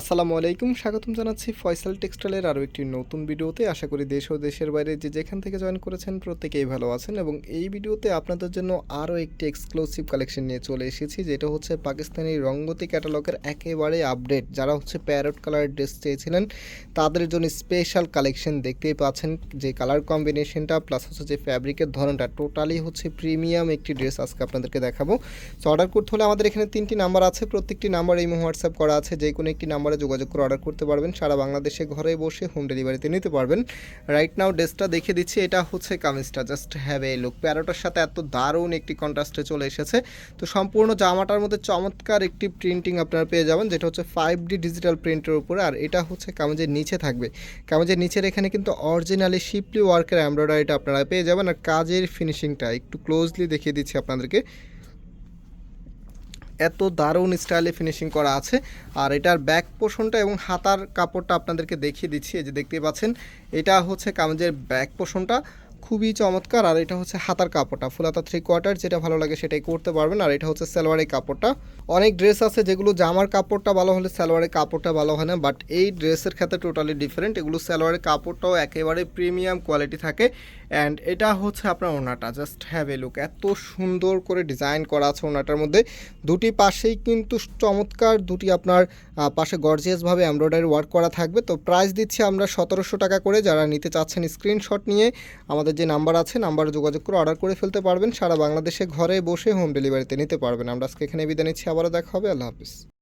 আসসালামু আলাইকুম, স্বাগতম জানাচ্ছি ফয়সাল টেক্সটাইলের আরও একটি নতুন ভিডিওতে। আশা করি দেশ ও দেশের বাইরে যে যেখান থেকে জয়েন করেছেন প্রত্যেকেই ভালো আছেন এবং এই ভিডিওতে আপনাদের জন্য আরও একটি এক্সক্লুসিভ কালেকশন নিয়ে চলে এসেছি, যেটা হচ্ছে পাকিস্তানি রঙ্গতি ক্যাটালগের একেবারে আপডেট যারা হচ্ছে প্যারট কালার ড্রেস চেয়েছিলেন, তাদের জন্য স্পেশাল কালেকশন দেখতেই পাচ্ছেন যে কালার কম্বিনেশনটা প্লাস হচ্ছে যে ফ্যাব্রিকের ধরনটা। টোটালি হচ্ছে প্রিমিয়াম একটি ড্রেস আজকে আপনাদেরকে দেখাবো। সো অর্ডার করতে হলে আমাদের এখানে তিনটি নাম্বার আছে, প্রত্যেকটি নাম্বার এই হোয়াটসঅ্যাপ করা আছে যে কোনো একটি নাম্বারে যোগাযোগ করে অর্ডার করতে পারবেন। সারা বাংলাদেশে ঘরে বসে হোম ডেলিভারিতে নিতে পারবেন। রাইট নাও ড্রেসটা দেখে দিচ্ছি, এটা হচ্ছে কামিজটা। জাস্ট হ্যাভ এ লুক প্যারোটার সাথে এত দারুণ একটি কন্ট্রাস্টে চলে এসেছে। তো সম্পূর্ণ জামাটার মধ্যে চমৎকার একটি প্রিন্টিং আপনারা পেয়ে যাবেন, যেটা হচ্ছে ফাইভ ডি ডিজিটাল প্রিন্টের উপরে। আর এটা হচ্ছে কামিজের নিচে থাকবে। কামিজের নিচের এখানে কিন্তু অরিজিনালি শিপলি ওয়ার্কের এমব্রয়ডারিটা আপনারা পেয়ে যাবেন। আর কাজের ফিনিশিংটা একটু ক্লোজলি দেখিয়ে দিচ্ছি আপনাদেরকে। এত দারুণ স্টাইলে ফিনিশিং করা আছে। আর এটার ব্যাক পোষণটা এবং হাতার কাপড়টা আপনাদেরকে দেখিয়ে দিচ্ছি, এই যে দেখতে পাচ্ছেন, এটা হচ্ছে কামিজের ব্যাক পোষণটা খুবই চমৎকার। আর এটা হচ্ছে হাতার কাপড়টা। ফুল হাতা থ্রি কোয়ার্টার যেটা ভালো লাগে সেটাই করতে পারবেন। আর এটা হচ্ছে সালোয়ারের কাপড়টা। অনেক ড্রেস আছে যেগুলো জামার কাপড়টা ভালো হলে সালোয়ারের কাপড়টা ভালো হয় না। বাট এই ড্রেসের ক্ষেত্রে টোটালি ডিফারেন্ট এগুলো সালোয়ারের কাপড়টাও একেবারে প্রিমিয়াম কোয়ালিটি থাকে। অ্যান্ড এটা হচ্ছে আপনার ওনাটা। জাস্ট হ্যাভ এ লুক এত সুন্দর করে ডিজাইন করা আছে ওনাটার মধ্যে। দুটি পাশেই কিন্তু চমৎকার দুটি আপনার পাশে গর্জিয়াসভাবে এমব্রয়ডারি ওয়ার্ক করা থাকবে। তো প্রাইস দিচ্ছি আমরা সতেরোশো টাকা করে। যারা নিতে চাচ্ছেন স্ক্রিনশট নিয়ে আমাদের যে নাম্বার আছে, নাম্বারে যোগাযোগ করে অর্ডার করে ফেলতে পারবেন। সারা বাংলাদেশে ঘরে বসে হোম ডেলিভারিতে নিতে পারবেন। আমরা আজকে এখানে বিদায় নিচ্ছি। আবারও দেখা হবে। আল্লাহ হাফিজ।